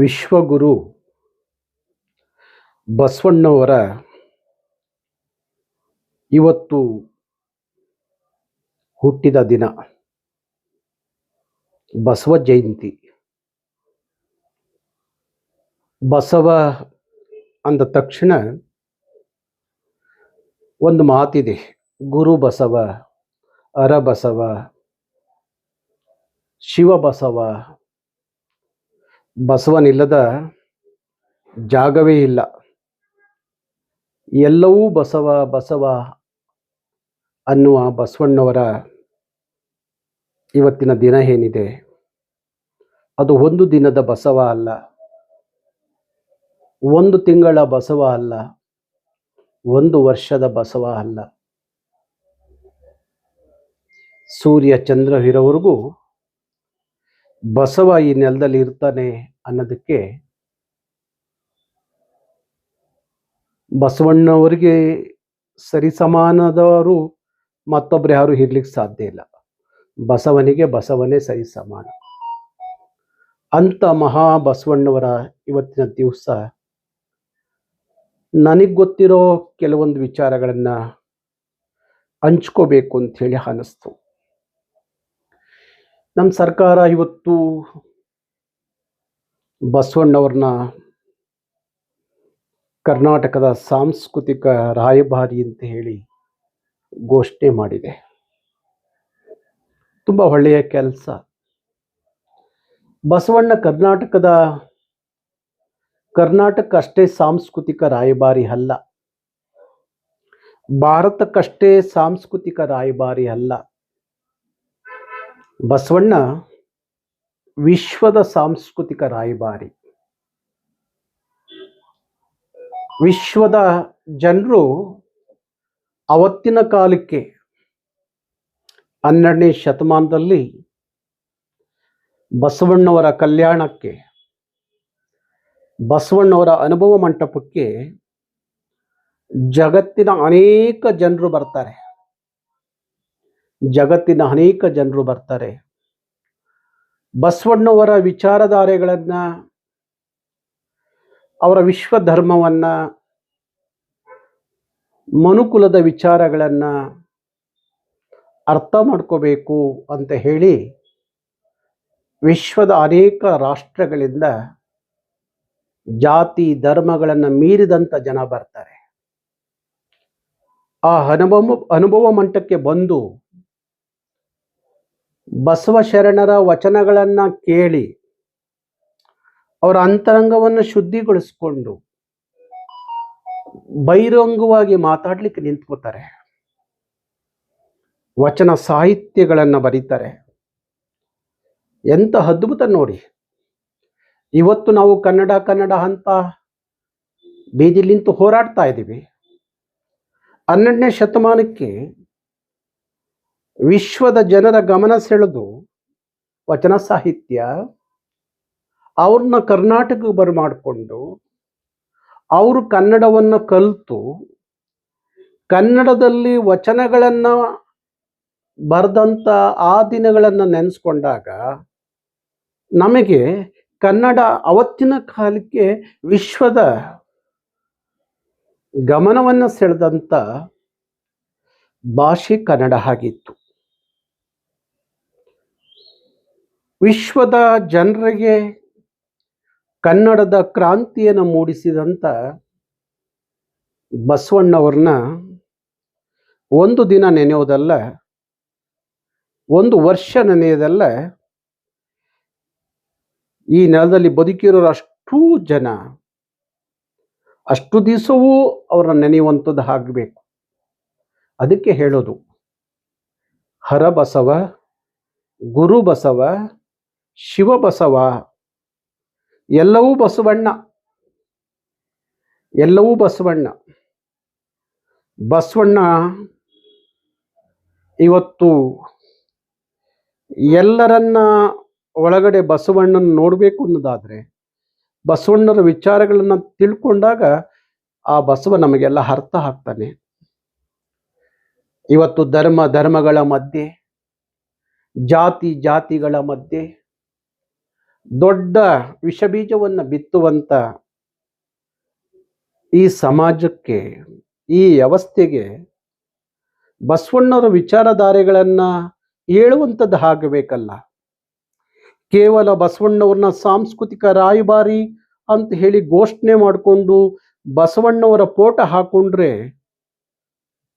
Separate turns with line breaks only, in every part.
ವಿಶ್ವಗುರು ಬಸವಣ್ಣವರ ಇವತ್ತು ಹುಟ್ಟಿದ ದಿನ. ಬಸವ ಜಯಂತಿ. ಬಸವ ಅಂದ ತಕ್ಷಣ ಒಂದು ಮಾತಿದೆ. ಗುರು ಬಸವ ಅರಬಸವ ಶಿವ ಬಸವ ಬಸವನಿಲ್ಲದ ಜಾಗವೇ ಇಲ್ಲ. ಎಲ್ಲವೂ ಬಸವ ಬಸವ ಅನ್ನುವ ಬಸವಣ್ಣವರ ಇವತ್ತಿನ ದಿನ ಏನಿದೆ? ಅದು ಒಂದು ದಿನದ ಬಸವ ಅಲ್ಲ. ಒಂದು ತಿಂಗಳ ಬಸವ ಅಲ್ಲ. ಒಂದು ವರ್ಷದ ಬಸವ ಅಲ್ಲ. ಸೂರ್ಯ, ಚಂದ್ರ ಇರೋವರೆಗೂ ಬಸವ ಈ ನೆಲದಲ್ಲಿ ಇರ್ತಾನೆ ಅನ್ನೋದಕ್ಕೆ ಬಸವಣ್ಣವರಿಗೆ ಸರಿಸಮಾನದವರು ಮತ್ತೊಬ್ರು ಯಾರು ಇರ್ಲಿಕ್ಕೆ ಸಾಧ್ಯ ಇಲ್ಲ. ಬಸವನಿಗೆ ಬಸವನೇ ಸರಿ ಸಮಾನ. ಅಂತ ಮಹಾ ಬಸವಣ್ಣವರ ಇವತ್ತಿನ ದಿವಸ ನನಗ್ ಗೊತ್ತಿರೋ ಕೆಲವೊಂದು ವಿಚಾರಗಳನ್ನ ಹಂಚ್ಕೋಬೇಕು ಅಂತ ಹೇಳಿ ಅನಿಸ್ತು. ನಮ್ಮ ಸರ್ಕಾರ ಇವತ್ತು ಬಸವಣ್ಣವ್ರನ್ನ ಕರ್ನಾಟಕದ ಸಾಂಸ್ಕೃತಿಕ ರಾಯಭಾರಿ ಅಂತ ಹೇಳಿ ಘೋಷಣೆ ಮಾಡಿದೆ. ತುಂಬ ಒಳ್ಳೆಯ ಕೆಲಸ. ಬಸವಣ್ಣ ಕರ್ನಾಟಕದ ಕರ್ನಾಟಕ ಅಷ್ಟೇ ಸಾಂಸ್ಕೃತಿಕ ರಾಯಭಾರಿ ಅಲ್ಲ. ಭಾರತಕ್ಕಷ್ಟೇ ಸಾಂಸ್ಕೃತಿಕ ರಾಯಭಾರಿ ಅಲ್ಲ. ಬಸವಣ್ಣ ವಿಶ್ವದ ಸಾಂಸ್ಕೃತಿಕ ರಾಯಭಾರಿ. ವಿಶ್ವದ ಜನರು ಅವತ್ತಿನ ಕಾಲಕ್ಕೆ ಹನ್ನೆರಡನೇ ಶತಮಾನದಲ್ಲಿ ಬಸವಣ್ಣವರ ಕಲ್ಯಾಣಕ್ಕೆ, ಬಸವಣ್ಣವರ ಅನುಭವ ಮಂಟಪಕ್ಕೆ ಜಗತ್ತಿನ ಅನೇಕ ಜನರು ಬರ್ತಾರೆ. ಜಗತ್ತಿನ ಅನೇಕ ಜನರು ಬರ್ತಾರೆ. ಬಸವಣ್ಣವರ ವಿಚಾರಧಾರೆಗಳನ್ನು, ಅವರ ವಿಶ್ವ ಧರ್ಮವನ್ನ ಮನುಕುಲದ ವಿಚಾರಗಳನ್ನ ಅರ್ಥ ಮಾಡ್ಕೋಬೇಕು ಅಂತ ಹೇಳಿ ವಿಶ್ವದ ಅನೇಕ ರಾಷ್ಟ್ರಗಳಿಂದ ಜಾತಿ ಧರ್ಮಗಳನ್ನು ಮೀರಿದಂಥ ಜನ ಬರ್ತಾರೆ. ಆ ಅನುಭವ ಅನುಭವ ಮಂಟಕ್ಕೆ ಬಂದು ಬಸವ ಶರಣರ ವಚನಗಳನ್ನು ಕೇಳಿ ಅವರ ಅಂತರಂಗವನ್ನು ಶುದ್ಧಿಗೊಳಿಸ್ಕೊಂಡು ಬಹಿರಂಗವಾಗಿ ಮಾತಾಡ್ಲಿಕ್ಕೆ ನಿಂತ್ಕೋತಾರೆ ವಚನ ಸಾಹಿತ್ಯಗಳನ್ನು ಬರೀತಾರೆ. ಎಂಥ ಅದ್ಭುತ ನೋಡಿ. ಇವತ್ತು ನಾವು ಕನ್ನಡ ಕನ್ನಡ ಅಂತ ಬೀದಿಲಿಂತು ಹೋರಾಡ್ತಾ ಇದ್ದೀವಿ. ಹನ್ನೆರಡನೇ ಶತಮಾನಕ್ಕೆ ವಿಶ್ವದ ಜನರ ಗಮನ ಸೆಳೆದು ವಚನ ಸಾಹಿತ್ಯ, ಅವ್ರನ್ನ ಕರ್ನಾಟಕಕ್ಕೆ ಬರಮಾಡಿಕೊಂಡು ಅವರು ಕನ್ನಡವನ್ನು ಕಲಿತು ಕನ್ನಡದಲ್ಲಿ ವಚನಗಳನ್ನು ಬರೆದಂಥ ಆ ದಿನಗಳನ್ನು ನೆನೆಸ್ಕೊಂಡಾಗ ನಮಗೆ ಕನ್ನಡ ಅವತ್ತಿನ ಕಾಲಕ್ಕೆ ವಿಶ್ವದ ಗಮನವನ್ನು ಸೆಳೆದಂಥ ಭಾಷೆ ಕನ್ನಡ ಆಗಿತ್ತು. ವಿಶ್ವದ ಜನರಿಗೆ ಕನ್ನಡದ ಕ್ರಾಂತಿಯನ್ನು ಮೂಡಿಸಿದಂಥ ಬಸವಣ್ಣವ್ರನ್ನ ಒಂದು ದಿನ ನೆನೆಯೋದಲ್ಲ, ಒಂದು ವರ್ಷ ನೆನೆಯೋದಲ್ಲ, ಈ ನೆಲದಲ್ಲಿ ಬದುಕಿರೋರು ಅಷ್ಟೂ ಜನ. ಅಷ್ಟು ದಿವಸವೂ ಅವ್ರನ್ನ ನೆನೆಯುವಂಥದ್ದು ಆಗಬೇಕು. ಅದಕ್ಕೆ ಹೇಳೋದು ಹರಬಸವ ಗುರು ಬಸವ ಶಿವಬಸವ. ಎಲ್ಲವೂ ಬಸವಣ್ಣ. ಎಲ್ಲವೂ ಬಸವಣ್ಣ. ಬಸವಣ್ಣ ಇವತ್ತು ಎಲ್ಲರನ್ನ ಒಳಗಡೆ ಬಸವಣ್ಣನ ನೋಡಬೇಕು ಅನ್ನೋದಾದ್ರೆ ಬಸವಣ್ಣರ ವಿಚಾರಗಳನ್ನು ತಿಳ್ಕೊಂಡಾಗ ಆ ಬಸವ ನಮಗೆಲ್ಲ ಅರ್ಥ ಆಗ್ತಾನೆ. ಇವತ್ತು ಧರ್ಮ ಧರ್ಮಗಳ ಮಧ್ಯೆ, ಜಾತಿ ಜಾತಿಗಳ ಮಧ್ಯೆ ದೊಡ್ಡ ವಿಷಬೀಜವನ್ನು ಬಿತ್ತುವಂತ ಈ ಸಮಾಜಕ್ಕೆ, ಈ ವ್ಯವಸ್ಥೆಗೆ ಬಸವಣ್ಣವರ ವಿಚಾರಧಾರೆಗಳನ್ನು ಹೇಳುವಂಥದ್ದು ಆಗಬೇಕಲ್ಲ ಕೇವಲ ಬಸವಣ್ಣವ್ರನ್ನ ಸಾಂಸ್ಕೃತಿಕ ರಾಯಭಾರಿ ಅಂತ ಹೇಳಿ ಘೋಷಣೆ ಮಾಡಿಕೊಂಡು ಬಸವಣ್ಣವರ ಪೋಟ ಹಾಕೊಂಡ್ರೆ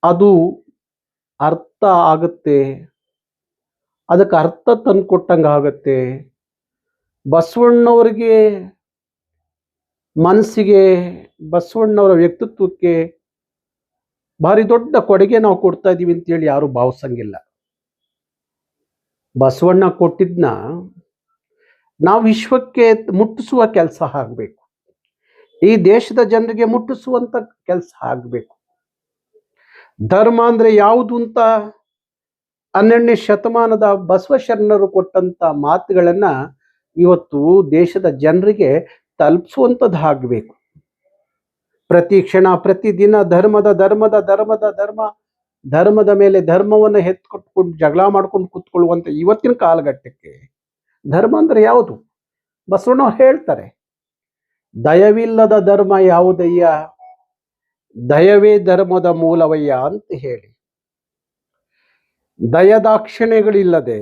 ಅದು ಅರ್ಥ ಆಗುತ್ತೆ, ಅದಕ್ಕೆ ಅರ್ಥ ತಂದ್ಕೊಟ್ಟಂಗೆ ಆಗುತ್ತೆ. ಬಸವಣ್ಣವ್ರಿಗೆ ಮನಸ್ಸಿಗೆ, ಬಸವಣ್ಣವರ ವ್ಯಕ್ತಿತ್ವಕ್ಕೆ ಭಾರಿ ದೊಡ್ಡ ಕೊಡುಗೆ ನಾವು ಕೊಡ್ತಾ ಇದ್ದೀವಿ ಅಂತೇಳಿ ಯಾರು ಭಾವಿಸಂಗಿಲ್ಲ. ಬಸವಣ್ಣ ಕೊಟ್ಟಿದ್ನ ನಾವು ವಿಶ್ವಕ್ಕೆ ಮುಟ್ಟಿಸುವ ಕೆಲಸ ಆಗಬೇಕು. ಈ ದೇಶದ ಜನರಿಗೆ ಮುಟ್ಟಿಸುವಂತ ಕೆಲಸ ಆಗಬೇಕು. ಧರ್ಮ ಅಂದ್ರೆ ಯಾವುದು ಅಂತ ಹನ್ನೆರಡನೇ ಶತಮಾನದ ಬಸವಶರಣರು ಕೊಟ್ಟಂತ ಮಾತುಗಳನ್ನ ಇವತ್ತು ದೇಶದ ಜನರಿಗೆ ತಲುಪಿಸುವಂಥದ್ದು ಆಗಬೇಕು. ಪ್ರತಿ ಕ್ಷಣ, ಪ್ರತಿ ದಿನ ಧರ್ಮದ ಧರ್ಮದ ಧರ್ಮದ, ಧರ್ಮ, ಧರ್ಮದ ಮೇಲೆ ಧರ್ಮವನ್ನು ಎತ್ಕೊಟ್ಕೊಂಡು ಜಗಳ ಮಾಡ್ಕೊಂಡು ಕೂತ್ಕೊಳ್ಳುವಂಥ ಇವತ್ತಿನ ಕಾಲಘಟ್ಟಕ್ಕೆ ಧರ್ಮ ಅಂದ್ರೆ ಯಾವುದು? ಬಸವಣ್ಣ ಹೇಳ್ತಾರೆ, ದಯವಿಲ್ಲದ ಧರ್ಮ ಯಾವುದಯ್ಯ? ದಯವೇ ಧರ್ಮದ ಮೂಲವಯ್ಯ ಅಂತ ಹೇಳಿ. ದಯದಾಕ್ಷಿಣ್ಯಗಳಿಲ್ಲದೆ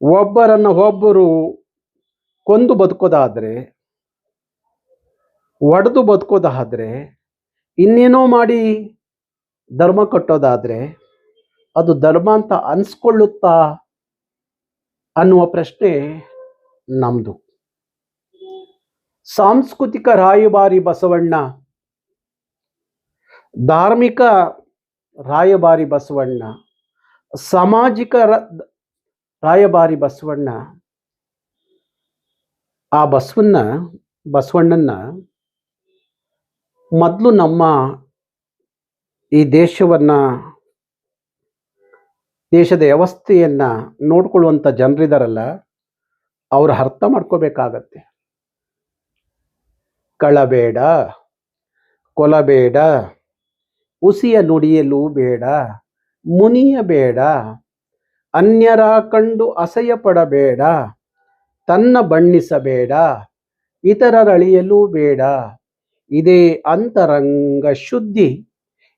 ಒಬ್ಬರನ್ನ ಒಬ್ಬರು ಕೊಂದು ಬದುಕೋದಾದರೆ, ಒಡೆದು ಬದುಕೋದಾದರೆ, ಇನ್ನೇನೋ ಮಾಡಿ ಧರ್ಮ ಕಟ್ಟೋದಾದರೆ, ಅದು ಧರ್ಮ ಅಂತ ಅನ್ಸ್ಕೊಳ್ಳುತ್ತಾ ಅನ್ನುವ ಪ್ರಶ್ನೆ ನಮ್ದು. ಸಾಂಸ್ಕೃತಿಕ ರಾಯಭಾರಿ ಬಸವಣ್ಣ, ಧಾರ್ಮಿಕ ರಾಯಭಾರಿ ಬಸವಣ್ಣ, ಸಾಮಾಜಿಕ ರಾಯಭಾರಿ ಬಸವಣ್ಣ, ಆ ಬಸವಣ್ಣ ಬಸವಣ್ಣನ ಮೊದಲು ನಮ್ಮ ಈ ದೇಶವನ್ನ, ದೇಶದ ವ್ಯವಸ್ಥೆಯನ್ನು ನೋಡ್ಕೊಳ್ಳುವಂಥ ಜನರಿದಾರಲ್ಲ, ಅವರು ಅರ್ಥ ಮಾಡ್ಕೋಬೇಕಾಗತ್ತೆ. ಕಳಬೇಡ, ಕೊಲಬೇಡ ಉಸಿಯ ನುಡಿಯಲು ಬೇಡ, ಮುನಿಯ ಬೇಡ ಅನ್ಯರ ಕಂಡು ಅಸಹ್ಯ ಪಡಬೇಡ ತನ್ನ ಬಣ್ಣಿಸಬೇಡ ಇತರರಳಿಯಲು ಬೇಡ. ಇದೇ ಅಂತರಂಗ ಶುದ್ಧಿ,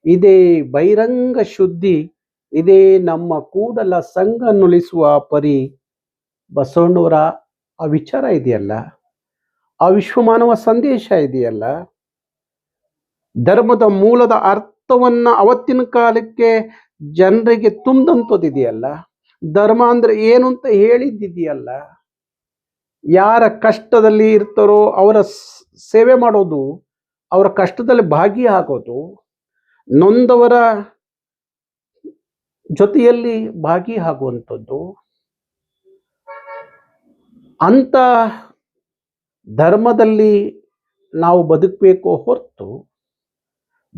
ಇದೇ ಬಹಿರಂಗ ಶುದ್ಧಿ, ಇದೇ ನಮ್ಮ ಕೂಡಲ ಸಂಘ ನುಲಿಸುವ ಪರಿ. ಬಸವಣ್ಣವರ ಆ ವಿಚಾರ ಇದೆಯಲ್ಲ? ಆ ವಿಶ್ವಮಾನವ ಸಂದೇಶ ಇದೆಯಲ್ಲ? ಧರ್ಮದ ಮೂಲದ ಅರ್ಥವನ್ನು ಅವತ್ತಿನ ಕಾಲಕ್ಕೆ ಜನರಿಗೆ ತುಂಬಿದಂಥದ್ದಿದೆಯಲ್ಲ ಧರ್ಮ ಅಂದ್ರೆ ಏನು ಅಂತ ಹೇಳಿದ್ದಿದೆಯಲ್ಲ? ಯಾರ ಕಷ್ಟದಲ್ಲಿ ಇರ್ತಾರೋ ಅವರ ಸೇವೆ ಮಾಡೋದು, ಅವರ ಕಷ್ಟದಲ್ಲಿ ಭಾಗಿಯಾಗೋದು, ನೊಂದವರ ಜೊತೆಯಲ್ಲಿ ಭಾಗಿಯಾಗುವಂಥದ್ದು. ಅಂತ ಧರ್ಮದಲ್ಲಿ ನಾವು ಬದುಕಬೇಕು ಹೊರತು,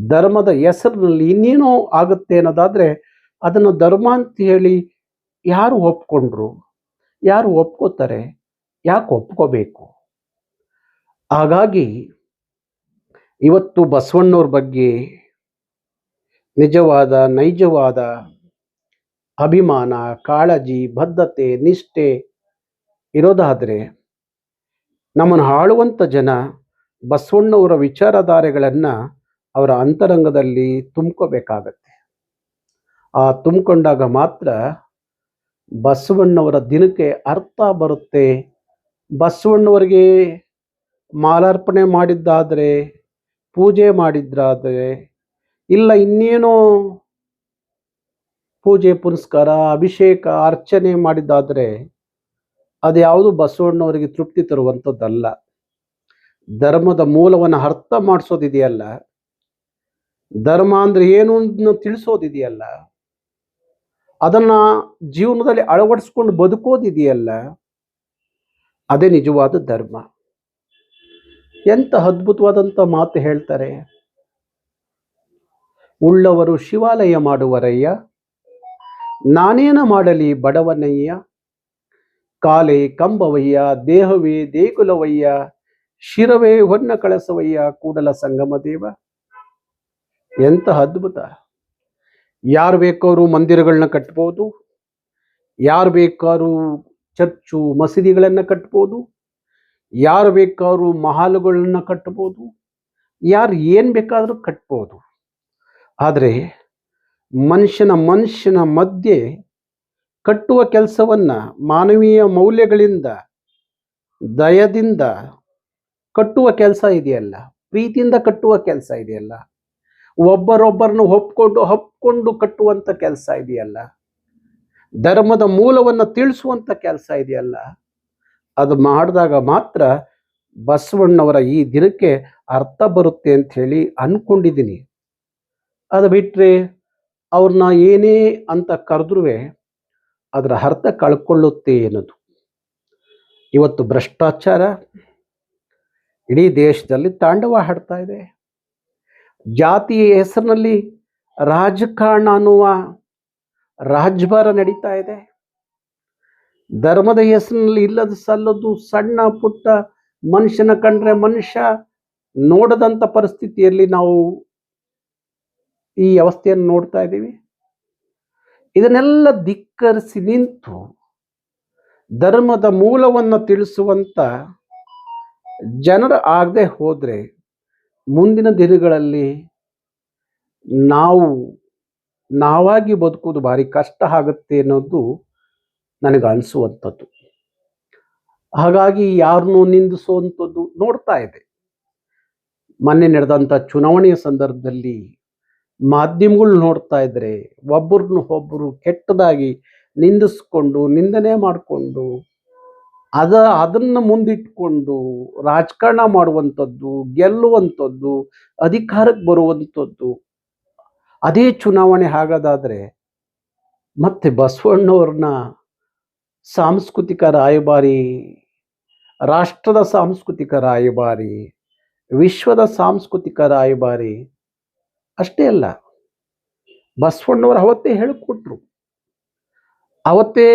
ಧರ್ಮದ ಹೆಸರಿನಲ್ಲಿ ಇನ್ನೇನೋ ಆಗುತ್ತೆ ಅನ್ನೋದಾದ್ರೆ, ಅದನ್ನು ಧರ್ಮ ಅಂತ ಹೇಳಿ ಯಾರು ಒಪ್ಕೊಂಡ್ರು? ಯಾರು ಒಪ್ಕೋತಾರೆ? ಯಾಕೆ ಒಪ್ಕೋಬೇಕು? ಹಾಗಾಗಿ ಇವತ್ತು ಬಸವಣ್ಣವ್ರ ಬಗ್ಗೆ ನಿಜವಾದ, ನೈಜವಾದ ಅಭಿಮಾನ, ಕಾಳಜಿ, ಬದ್ಧತೆ, ನಿಷ್ಠೆ ಇರೋದಾದರೆ ನಮ್ಮನ್ನು ಆಳುವಂಥ ಜನ ಬಸವಣ್ಣವರ ವಿಚಾರಧಾರೆಗಳನ್ನು ಅವರ ಅಂತರಂಗದಲ್ಲಿ ತುಂಬ್ಕೋಬೇಕಾಗತ್ತೆ. ಆ ತುಂಬಿಕೊಂಡಾಗ ಮಾತ್ರ ಬಸವಣ್ಣವರ ದಿನಕ್ಕೆ ಅರ್ಥ ಬರುತ್ತೆ. ಬಸವಣ್ಣವರಿಗೆ ಮಾಲಾರ್ಪಣೆ ಮಾಡಿದ್ದಾದರೆ, ಪೂಜೆ ಮಾಡಿದ್ರಾದರೆ ಇಲ್ಲ ಇನ್ನೇನೋ ಪೂಜೆ, ಪುನಸ್ಕಾರ, ಅಭಿಷೇಕ, ಅರ್ಚನೆ ಮಾಡಿದ್ದಾದರೆ ಅದ್ಯಾವುದು ಬಸವಣ್ಣವರಿಗೆ ತೃಪ್ತಿ ತರುವಂಥದ್ದಲ್ಲ. ಧರ್ಮದ ಮೂಲವನ್ನು ಅರ್ಥ ಮಾಡಿಸೋದಿದೆಯಲ್ಲ. ಧರ್ಮ ಅಂದರೆ ಏನು ತಿಳಿಸೋದಿದೆಯಲ್ಲ. ಅದನ್ನ ಜೀವನದಲ್ಲಿ ಅಳವಡಿಸ್ಕೊಂಡು ಬದುಕೋದಿದೆಯಲ್ಲ, ಅದೇ ನಿಜವಾದ ಧರ್ಮ. ಎಂಥ ಅದ್ಭುತವಾದಂಥ ಮಾತು ಹೇಳ್ತಾರೆ? ಉಳ್ಳವರು ಶಿವಾಲಯ ಮಾಡುವರಯ್ಯ, ನಾನೇನ ಮಾಡಲಿ ಬಡವನಯ್ಯ? ಕಾಲೆ ಕಂಬವಯ್ಯ, ದೇಹವೇ ದೇಗುಲವಯ್ಯ, ಶಿರವೇ ಹೊನ್ನ ಕಳಸವಯ್ಯ, ಕೂಡಲ ಸಂಗಮ ದೇವ ಎಂತ ಅದ್ಭುತ. ಯಾರು ಬೇಕಾದ್ರೂ ಮಂದಿರಗಳನ್ನ ಕಟ್ಬೋದು. ಯಾರು ಬೇಕಾದ್ರೂ ಚರ್ಚು ಮಸೀದಿಗಳನ್ನು ಕಟ್ಬೋದು. ಯಾರು ಬೇಕಾದ್ರೂ ಮಹಾಲುಗಳನ್ನು ಕಟ್ಬೋದು. ಯಾರು ಏನು ಬೇಕಾದರೂ ಕಟ್ಬೋದು. ಆದರೆ ಮನುಷ್ಯನ ಮನುಷ್ಯನ ಮಧ್ಯೆ ಕಟ್ಟುವ ಕೆಲಸವನ್ನ ಮಾನವೀಯ ಮೌಲ್ಯಗಳಿಂದ, ದಯದಿಂದ ಕಟ್ಟುವ ಕೆಲಸ ಇದೆಯಲ್ಲ, ಪ್ರೀತಿಯಿಂದ ಕಟ್ಟುವ ಕೆಲಸ ಇದೆಯಲ್ಲ. ಒಬ್ಬರೊಬ್ಬರನ್ನು ಒಪ್ಕೊಂಡು ಹಪ್ಕೊಂಡು ಕಟ್ಟುವಂತ ಕೆಲಸ ಇದೆಯಲ್ಲ? ಧರ್ಮದ ಮೂಲವನ್ನು ತಿಳಿಸುವಂತ ಕೆಲಸ ಇದೆಯಲ್ಲ? ಅದು ಮಾಡಿದಾಗ ಮಾತ್ರ ಬಸವಣ್ಣವರ ಈ ದಿನಕ್ಕೆ ಅರ್ಥ ಬರುತ್ತೆ ಅಂತ ಹೇಳಿ ಅನ್ಕೊಂಡಿದ್ದೀನಿ. ಅದು ಬಿಟ್ಟರೆ ಅವ್ರನ್ನ ಏನೇ ಅಂತ ಕರೆದ್ರೂ ಅದರ ಅರ್ಥ ಕಳ್ಕೊಳ್ಳುತ್ತೆ ಅನ್ನೋದು ಇವತ್ತು ಭ್ರಷ್ಟಾಚಾರ, ಇಡೀ ದೇಶದಲ್ಲಿ ತಾಂಡವ ಹಾಡ್ತಾ ಇದೆ. ಜಾತಿಯ ಹೆಸರಿನಲ್ಲಿ ರಾಜಕಾರಣ ಅನ್ನುವ ರಾಜ್ಭಾರ ನಡೀತಾ ಇದೆ. ಧರ್ಮದ ಹೆಸರಿನಲ್ಲಿ ಇಲ್ಲದ ಸಲ್ಲದು ಸಣ್ಣ ಪುಟ್ಟ ಮನುಷ್ಯನ ಕಂಡ್ರೆ ಮನುಷ್ಯ ನೋಡದಂತ ಪರಿಸ್ಥಿತಿಯಲ್ಲಿ ನಾವು ಈ ವ್ಯವಸ್ಥೆಯನ್ನು ನೋಡ್ತಾ ಇದ್ದೀವಿ. ಇದನ್ನೆಲ್ಲ ಧಿಕ್ಕರಿಸಿ ನಿಂತು ಧರ್ಮದ ಮೂಲವನ್ನು ತಿಳಿಸುವಂತ ಜನರು ಆಗದೆ ಹೋದ್ರೆ ಮುಂದಿನ ದಿನಗಳಲ್ಲಿ ನಾವು, ನಾವಾಗಿ ಬದುಕೋದು ಭಾರಿ ಕಷ್ಟ ಆಗುತ್ತೆ ಅನ್ನೋದು ನನಗೆ ಅನಿಸುವಂಥದ್ದು. ಹಾಗಾಗಿ ಯಾರನ್ನೂ ನಿಂದಿಸುವಂಥದ್ದು ನೋಡ್ತಾ ಇದೆ. ಮೊನ್ನೆ ನಡೆದಂಥ ಚುನಾವಣೆಯ ಸಂದರ್ಭದಲ್ಲಿ ಮಾಧ್ಯಮಗಳು ನೋಡ್ತಾ ಇದ್ರೆ ಒಬ್ಬರನ್ನ ಒಬ್ಬರು ಕೆಟ್ಟದಾಗಿ ನಿಂದಿಸ್ಕೊಂಡು, ನಿಂದನೆ ಮಾಡಿಕೊಂಡು ಅದ ಅದನ್ನ ಮುಂದಿಟ್ಕೊಂಡು ರಾಜಕಾರಣ ಮಾಡುವಂಥದ್ದು, ಗೆಲ್ಲುವಂಥದ್ದು, ಅಧಿಕಾರಕ್ಕೆ ಬರುವಂಥದ್ದು, ಅದೇ ಚುನಾವಣೆ ಆಗೋದಾದ್ರೆ ಮತ್ತೆ ಬಸವಣ್ಣವ್ರನ್ನ ಸಾಂಸ್ಕೃತಿಕ ರಾಯಭಾರಿ, ರಾಷ್ಟ್ರದ ಸಾಂಸ್ಕೃತಿಕ ರಾಯಭಾರಿ, ವಿಶ್ವದ ಸಾಂಸ್ಕೃತಿಕ ರಾಯಭಾರಿ ಅಷ್ಟೇ ಅಲ್ಲ. ಬಸವಣ್ಣವ್ರು ಅವತ್ತೇ ಹೇಳಿಕೊಟ್ರು. ಅವತ್ತೇ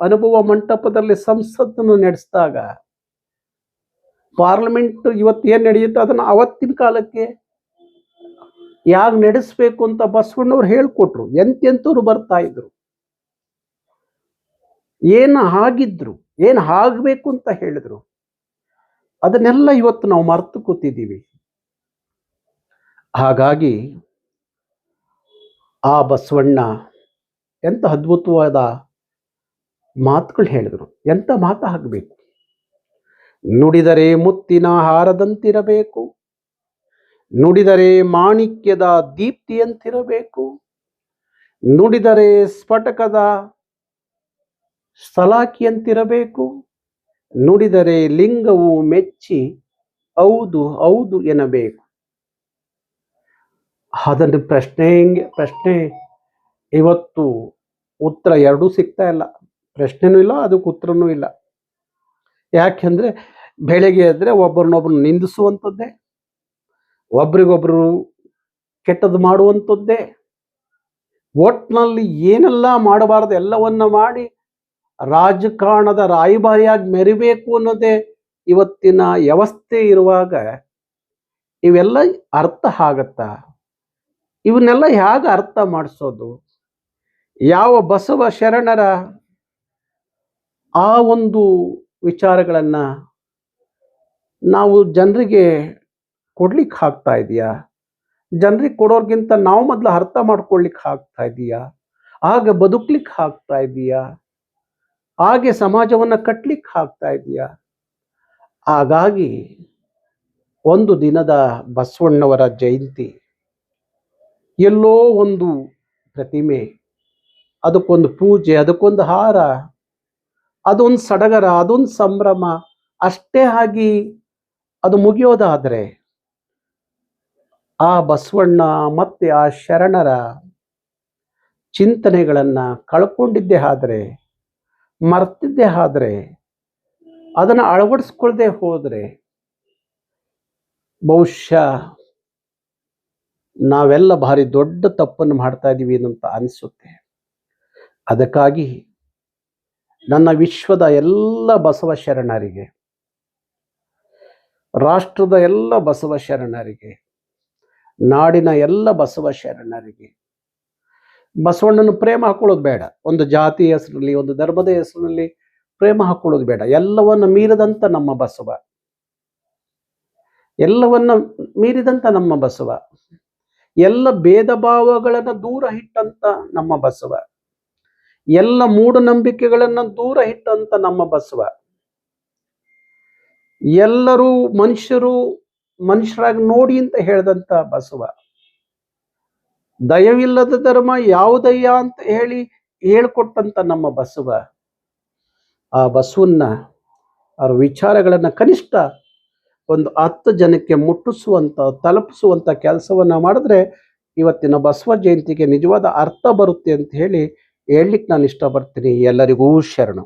ಅನುಭವ ಮಂಟಪದಲ್ಲಿ ಸಂಸತ್ತನ್ನು ನಡೆಸಿದಾಗ ಪಾರ್ಲಿಮೆಂಟ್ ಇವತ್ತು ಏನು ನಡೆಯುತ್ತೆ ಅದನ್ನ ಅವತ್ತಿನ ಕಾಲಕ್ಕೆ ಯಾಗ ನಡೆಸ್ಬೇಕು ಅಂತ ಬಸವಣ್ಣವ್ರು ಹೇಳ್ಕೊಟ್ರು. ಎಂತೆಂತವ್ರು ಬರ್ತಾ ಇದ್ರು. ಏನು ಆಗಿದ್ರು, ಏನು ಆಗಬೇಕು ಅಂತ ಹೇಳಿದ್ರು. ಅದನ್ನೆಲ್ಲ ಇವತ್ತು ನಾವು ಮರ್ತು ಕೂತಿದ್ದೀವಿ ಹಾಗಾಗಿ ಆ ಬಸವಣ್ಣ ಎಂತ ಅದ್ಭುತವಾದ ಮಾತುಗಳು ಹೇಳಿದ್ರು. ಎಂತ ಮಾತಾಗಬೇಕು ನುಡಿದರೆ ಮುತ್ತಿನ ಹಾರದಂತಿರಬೇಕು. ನುಡಿದರೆ ಮಾಣಿಕ್ಯದ ದೀಪ್ತಿಯಂತಿರಬೇಕು. ನುಡಿದರೆ ಸ್ಫಟಕದ ಸಲಾಕಿಯಂತಿರಬೇಕು. ನುಡಿದರೆ ಲಿಂಗವು ಮೆಚ್ಚಿ ಹೌದು ಹೌದು ಎನ್ನಬೇಕು. ಅದನ್ನು ಪ್ರಶ್ನೆ ಹೆಂಗೆ ಪ್ರಶ್ನೆ. ಇವತ್ತು ಉತ್ತರ ಎರಡೂ ಸಿಗ್ತಾ ಇಲ್ಲ. ಪ್ರಶ್ನೆನೂ ಇಲ್ಲ, ಅದಕ್ಕೆ ಉತ್ತರನೂ ಇಲ್ಲ. ಯಾಕೆಂದರೆ ಬೆಳಗ್ಗೆ ಎದ್ರೆ ಒಬ್ಬರನ್ನೊಬ್ಬರು ನಿಂದಿಸುವಂಥದ್ದೇ ಒಬ್ರಿಗೊಬ್ಬರು ಕೆಟ್ಟದ್ದು ಮಾಡುವಂಥದ್ದೇ, ಒಟ್ನಲ್ಲಿ ಏನೆಲ್ಲ ಮಾಡಬಾರದು ಎಲ್ಲವನ್ನ ಮಾಡಿ ರಾಜಕಾರಣದ ರಾಯಭಾರಿಯಾಗಿ ಮೆರಿಬೇಕು ಅನ್ನೋದೇ ಇವತ್ತಿನ ವ್ಯವಸ್ಥೆ ಇರುವಾಗ ಇವೆಲ್ಲ ಅರ್ಥ ಆಗತ್ತಾ? ಇವನ್ನೆಲ್ಲ ಹೇಗೆ ಅರ್ಥ ಮಾಡಿಸೋದು? ಯಾವ ಬಸವ ಶರಣರ ಆ ಒಂದು ವಿಚಾರಗಳನ್ನು ನಾವು ಜನರಿಗೆ ಕೊಡ್ಲಿಕ್ಕೆ ಆಗ್ತಾ ಇದೆಯಾ? ಜನರಿಗೆ ಕೊಡೋರ್ಗಿಂತ ನಾವು ಮೊದಲು ಅರ್ಥ ಮಾಡ್ಕೊಳ್ಲಿಕ್ಕೆ ಆಗ್ತಾ ಇದೆಯಾ? ಆಗ ಬದುಕ್ಲಿಕ್ಕೆ ಆಗ್ತಾ ಇದೆಯಾ? ಹಾಗೆ ಸಮಾಜವನ್ನು ಕಟ್ಲಿಕ್ಕೆ ಆಗ್ತಾ ಇದೆಯಾ? ಹಾಗಾಗಿ ಒಂದು ದಿನದ ಬಸವಣ್ಣವರ ಜಯಂತಿ ಎಲ್ಲೋ ಒಂದು ಪ್ರತಿಮೆ, ಅದಕ್ಕೊಂದು ಪೂಜೆ, ಅದಕ್ಕೊಂದು ಹಾರ ಅದೊಂದು ಸಡಗರ, ಅದೊಂದು ಸಂಭ್ರಮ, ಅಷ್ಟೇ ಆಗಿ ಅದು ಮುಗಿಯೋದಾದ್ರೆ ಆ ಬಸವಣ್ಣ ಮತ್ತೆ ಆ ಶರಣರ ಚಿಂತನೆಗಳನ್ನ ಕಳ್ಕೊಂಡಿದ್ದೇ ಆದರೆ, ಮರ್ತಿದ್ದೆ ಆದರೆ, ಅದನ್ನ ಅಳವಡಿಸ್ಕೊಳ್ದೆ ಹೋದರೆ ಬಹುಶಃ ನಾವೆಲ್ಲ ಭಾರಿ ದೊಡ್ಡ ತಪ್ಪನ್ನು ಮಾಡ್ತಾ ಇದ್ದೀವಿ ಅಂತ ಅನಿಸುತ್ತೆ. ಅದಕ್ಕಾಗಿ ನನ್ನ ವಿಶ್ವದ ಎಲ್ಲ ಬಸವ ಶರಣರಿಗೆ, ರಾಷ್ಟ್ರದ ಎಲ್ಲ ಬಸವ ಶರಣರಿಗೆ, ನಾಡಿನ ಎಲ್ಲ ಬಸವ ಶರಣರಿಗೆ. ಬಸವಣ್ಣನ ಪ್ರೇಮ ಹಾಕೊಳ್ಳೋದು ಬೇಡ. ಒಂದು ಜಾತಿ ಹೆಸರಲ್ಲಿ ಒಂದು ಧರ್ಮದ ಹೆಸರಿನಲ್ಲಿ ಪ್ರೇಮ ಹಾಕೊಳ್ಳೋದು ಬೇಡ. ಎಲ್ಲವನ್ನ ಮೀರಿದಂಥ ನಮ್ಮ ಬಸವ. ಎಲ್ಲವನ್ನ ಮೀರಿದಂತ ನಮ್ಮ ಬಸವ. ಎಲ್ಲ ಭೇದ ಭಾವಗಳನ್ನು ದೂರ ಇಟ್ಟಂತ ನಮ್ಮ ಬಸವ. ಎಲ್ಲ ಮೂಢನಂಬಿಕೆಗಳನ್ನ ದೂರ ಇಟ್ಟಂತ ನಮ್ಮ ಬಸವ. ಎಲ್ಲರೂ ಮನುಷ್ಯರು ಮನುಷ್ಯರಾಗಿ ನೋಡಿ ಅಂತ ಹೇಳಿದಂತ ಬಸವ. ದಯವಿಲ್ಲದ ಧರ್ಮ ಯಾವುದಯ್ಯ ಅಂತ ಹೇಳಿ ಹೇಳ್ಕೊಟ್ಟಂತ ನಮ್ಮ ಬಸವ. ಆ ಬಸವನ್ನ ಅವ್ರ ವಿಚಾರಗಳನ್ನ ಕನಿಷ್ಠ ಒಂದು ಹತ್ತು ಜನಕ್ಕೆ ಮುಟ್ಟಿಸುವಂತ, ತಲುಪಿಸುವಂತ ಕೆಲಸವನ್ನ ಮಾಡಿದ್ರೆ ಇವತ್ತಿನ ಬಸವ ಜಯಂತಿಗೆ ನಿಜವಾದ ಅರ್ಥ ಬರುತ್ತೆ ಅಂತ ಹೇಳಿ ಹೇಳಲಿಕ್ಕೆ ನಾನು ಇಷ್ಟಪಡ್ತೀನಿ ಎಲ್ಲರಿಗೂ ಶರಣು.